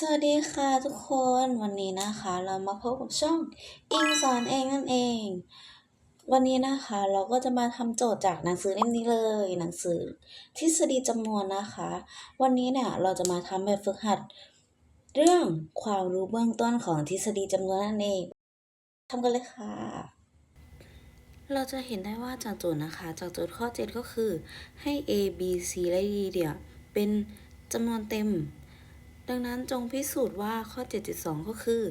สวัสดีค่ะทุกคนวันนี้นะคะ เรามาพบกับช่องอิงสอนเองนั่นเอง วันนี้นะคะเราก็จะมาทำโจทย์จากหนังสือเล่มนี้เลย หนังสือทฤษฎีจำนวนนะคะ วันนี้เนี่ยเราจะมาทำแบบฝึกหัด เรื่องความรู้เบื้องต้นของทฤษฎีจำนวนนั่นเองทำกันเลยค่ะ เราจะเห็นได้ว่าจากโจทย์นะคะ จากโจทย์ข้อ 7 ก็คือให้ a b c และ d เนี่ยเป็นจำนวนเต็ม ดังนั้นจงพิสูจน์ว่าข้อ 7.2 ก็คือ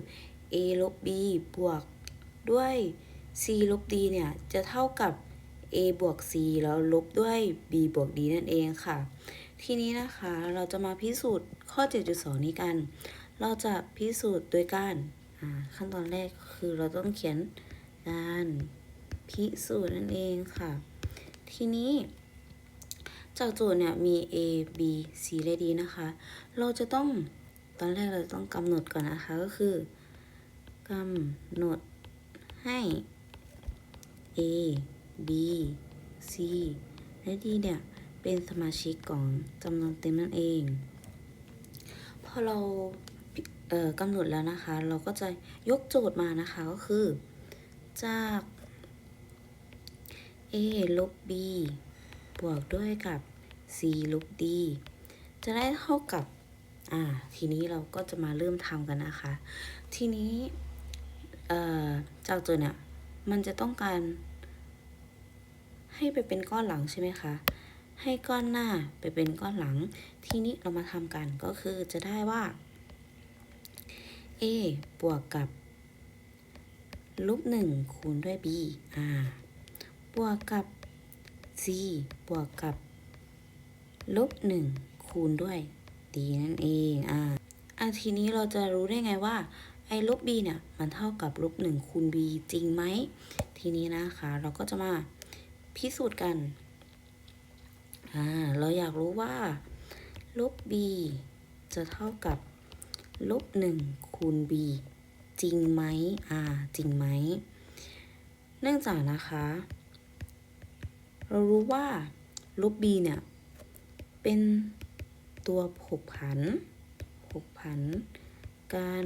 a ลบ b บวกด้วย c ลบ d เนี่ย จะเท่ากับ a บวก c แล้วลบด้วย b บวก d นั่นเองค่ะ ทีนี้นะคะเราจะมาพิสูจน์ข้อ 7.2 นี้กัน เราจะพิสูจน์โดยการขั้นตอนแรกคือเราต้องเขียนการพิสูจน์นั่นเองค่ะ ทีนี้ จากโจทย์เนี่ยมี a b c และ d นะคะ เราจะต้องตอนแรกเราต้องกำหนดก่อนนะคะก็คือกำหนดให้ a b c และ d เนี่ย เป็นสมาชิกของจำนวนเต็มนั่นเอง พอเราเอ่อกำหนดแล้วนะคะ เราก็จะยกโจทย์มานะคะก็คือจาก a ลบ b บวกด้วยกับ c ลบ d จะได้เท่ากับ อ่า ทีนี้เราก็จะมาเริ่มทำกันนะคะ ทีนี้ เอ่อจากโจเนี่ย มันจะต้องการ ให้ไปเป็นก้อนหลังใช่ไหมคะ ให้ก้อนหน้าไปเป็นก้อนหลัง ทีนี้เรามาทำกันก็คือจะได้ว่า a บวกกับลบหนึ่งคูณด้วย b อ่า บวกกับ c บวกกับ ลบหนึ่งคูณด้วย d นั่นเองอ่าอะทีนี้เราจะรู้ได้ไงว่าไอ้ลบ b เนี่ย มันเท่ากับลบหนึ่งคูณ b จริงไหม ทีนี้นะคะ เราก็จะมาพิสูจน์กันอ่าเราอยากรู้ว่า ลบ b จะเท่ากับลบหนึ่งคูณ b จริงไหมอ่า จริงไหม เนื่องจากนะคะ เรารู้ว่าลบ b เนี่ย เป็นตัวผกผันผกผัน การ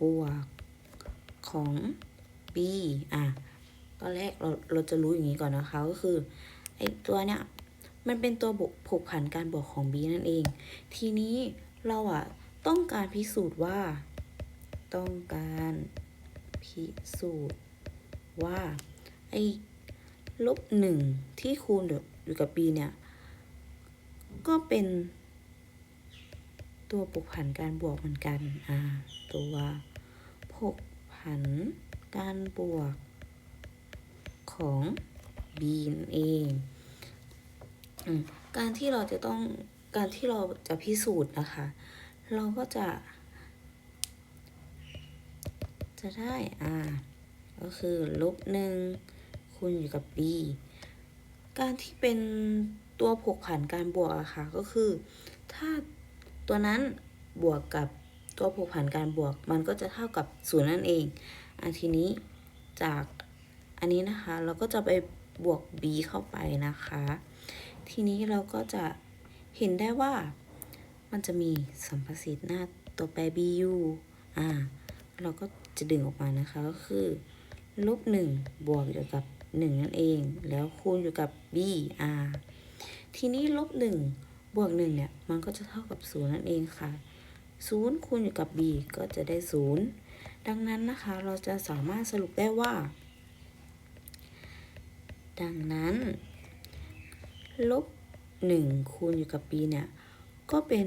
บวกของ b อะตอนแรกเราเราจะรู้อย่างนี้ก่อนนะคะ ก็คือไอ้ตัวเนี้ยมันเป็นตัวบกผกผันการบวกของ b นั่นเอง ทีนี้เราอะต้องการพิสูจน์ว่า ต้องการพิสูจน์ว่าไอ ลบหนึ่งที่คูณอยู่กับ b เนี่ย ก็เป็น ตัวผกผันการบวกเหมือนกันอ่าตัวผกผันการบวกของ b นั่นเองอการที่เราจะต้องการที่เราจะพิสูจน์นะคะ เราก็จะ จะได้อ่าก็คือลบหนึ่ง คูณอยู่กับ b การที่เป็นตัวผกผันการบวกอะค่ะก็คือ ถ้าตัวนั้นบวกกับตัวผกผันการบวก มันก็จะเท่ากับศูนย์นั่นเองอันทีนี้จากอันนี้นะคะ เราก็จะไปบวก b เข้าไปนะคะ ทีนี้เราก็จะเห็นได้ว่ามันจะมีสัมประสิทธิ์หน้าตัวแปร b อยู่อ่าเราก็จะดึงออกมานะคะก็คือลบหนึ่งบวกอยู่กับ หนึ่งนั่นเอง แล้วคูณอยู่กับ b r ทีนี้ลบหนึ่งบวกหนึ่งเนี่ย มันก็จะเท่ากับศูนย์นั่นเองค่ะศูนย์คูณอยู่กับ b ก็จะได้ศูนย์ดังนั้นนะคะ เราจะสามารถสรุปได้ว่า ดังนั้น ลบหนึ่งคูณอยู่กับ b เนี่ย ก็เป็น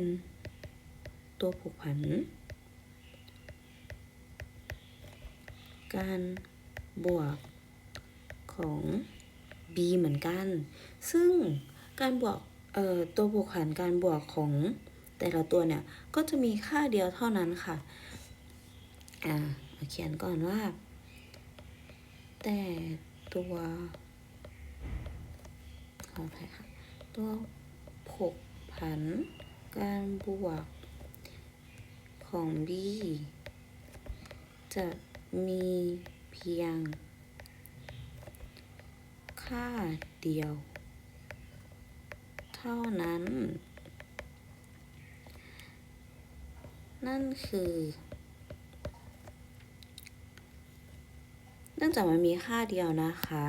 ตัวผูกผัน การบวก ของ b เหมือนกัน ซึ่งการบวกตัวบวกหารการบวกของแต่ละตัวเนี่ย ก็จะมีค่าเดียวเท่านั้นค่ะ อ่าเขียนก่อนว่า แต่ตัวขออภัยค่ะ ตัวผกผันการบวกของ b จะมีเพียง ค่าเดียว เท่านั้น นั่นคือ เนื่องจากมันมีค่าเดียวนะคะ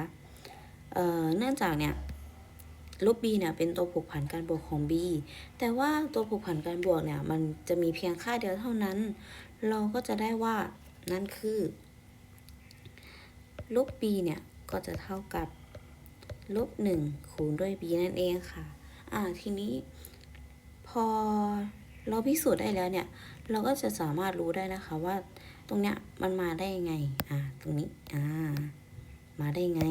เอ่อ เนื่องจากเนี่ยลบ b เนี่ยเป็นตัวผูกผันการบวกของ b แต่ว่าตัวผูกผันการบวกเนี่ยมันจะมีเพียงค่าเดียวเท่านั้น เราก็จะได้ว่านั่นคือลบ b เนี่ยก็จะเท่ากับ ลบ1คูณด้วย b นั่นเองค่ะ อ่า ทีนี้ พอเราพิสูจน์ได้แล้วเนี่ย เราก็จะสามารถรู้ได้นะคะว่าตรงเนี้ยมันมาได้ยังไง อ่า ตรงนี้ อ่า มาได้ยังไง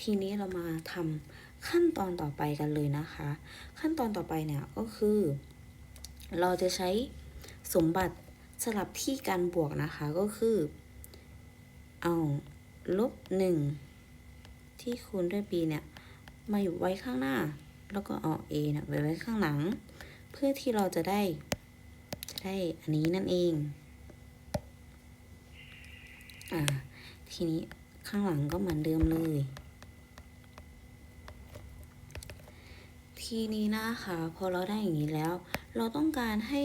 ทีนี้เรามาทำขั้นตอนต่อไปกันเลยนะคะ ขั้นตอนต่อไปเนี่ยก็คือ เราจะใช้สมบัติสลับที่การบวกนะคะก็คือ เอาลบหนึ่ง ที่คูณด้วย b เนี่ยมาอยู่ไว้ข้างหน้า แล้วก็เอา a เนี่ยไปไว้ข้างหลัง เพื่อที่เราจะได้จะได้อันนี้นั่นเองอ่าทีนี้ข้างหลังก็เหมือนเดิมเลย ทีนี้นะคะพอเราได้อย่างนี้แล้ว เราต้องการให้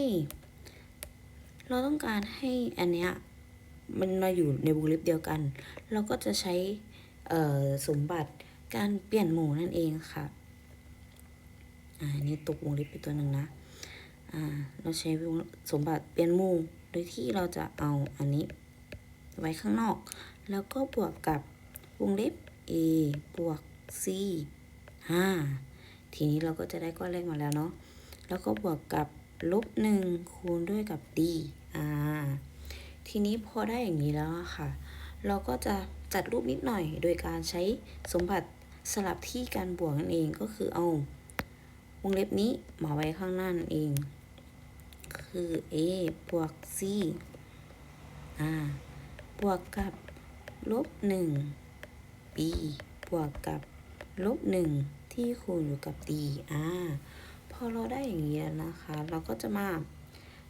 เราต้องการให้อันเนี้ยมันมาอยู่ในวงเล็บเดียวกัน เราก็จะใช้ สมบัติการเปลี่ยนหมู่นั่นเองค่ะอ่านี่ตกวงเล็บไปตัวหนึ่งนะอ่าเราใช้สมบัติเปลี่ยนหมู่โดยที่เราจะเอาอันนี้ไว้ข้างนอก แล้วก็บวกกับวงเล็บ a บวก c อ่าทีนี้เราก็จะได้ก้อนเลขมาแล้วเนาะ แล้วก็บวกกับลบหนึ่งคูณด้วยกับ d อ่า ทีนี้พอได้อย่างนี้แล้วค่ะ เราก็จะ จัดรูปนิดหน่อย โดยการใช้สมบัติสลับที่การบวกนั่นเองก็คือเอาวงเล็บนี้มาไว้ข้างหน้านั่นเอง คือ a บวก c อ่าบวกกับลบหนึ่ง b บวกกับลบหนึ่งที่คูณอยู่กับ d อ่าพอเราได้อย่างนี้แล้วนะคะ เราก็จะมา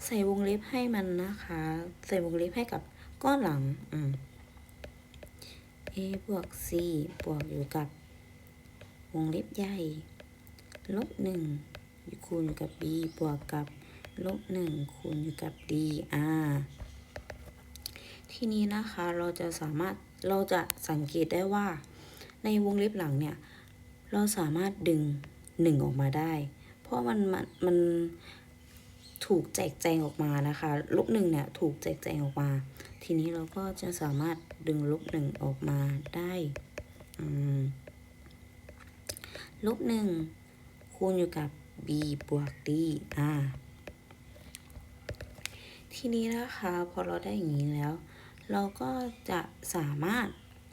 ใส่วงเล็บให้มันนะคะ ใส่วงเล็บให้กับก้อนหลัง อืม a บวก c บวกอยู่กับ วงเล็บใหญ่ ลบหนึ่งคูณอยู่กับ b บวกกับ ลบหนึ่งคูณอยู่กับ d อ่าทีนี้นะคะเราจะสามารถเราจะสังเกตได้ว่า ในวงเล็บหลังเนี่ย เราสามารถดึงหนึ่งออกมาได้ เพราะมันมันมันถูกแจกแจงออกมานะคะ ลบหนึ่งเนี่ยถูกแจกแจงออกมา ทีนี้เราก็จะสามารถดึงลบหนึ่งออกมาได้ลบหนึ่งคูณอยู่กับ b บวก d อ่าทีนี้นะคะพอเราได้อย่างนี้แล้ว เราก็จะสามารถ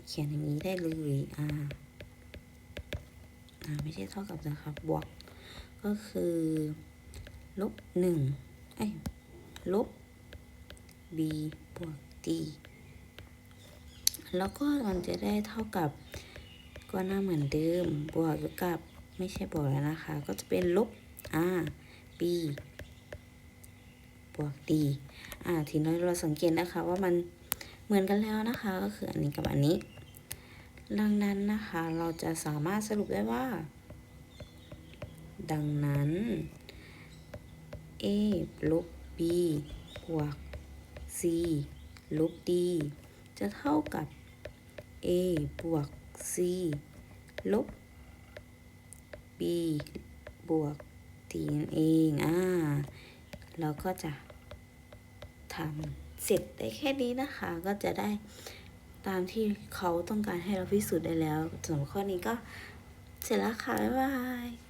เขียนอย่างนี้ได้เลยอ่าอ่าไม่ใช่เท่ากับนะครับบวก ก็คือลบหนึ่งเอ้ยลบ b d แล้วก็มันจะได้เท่ากับก็หน้าเหมือนเดิม บวกกับไม่ใช่บวกแล้วนะคะ ก็จะเป็นลบอ่า b บวก d อ่า ทีนี้เราสังเกตนะคะว่ามันเหมือนกันแล้วนะคะ ก็คืออันนี้กับอันนี้ ดังนั้นนะคะ เราจะสามารถสรุปได้ว่า ดังนั้น a ลบ b บวก c ลบ d จะเท่ากับ a บวก c ลบ b บวก d นั่นเอง อ่า เราก็จะทำเสร็จได้แค่นี้นะคะ ก็จะได้ตามที่เขาต้องการให้เราพิสูจน์ได้แล้วสำหรับข้อนี้ก็เสร็จแล้วค่ะ บ๊ายบาย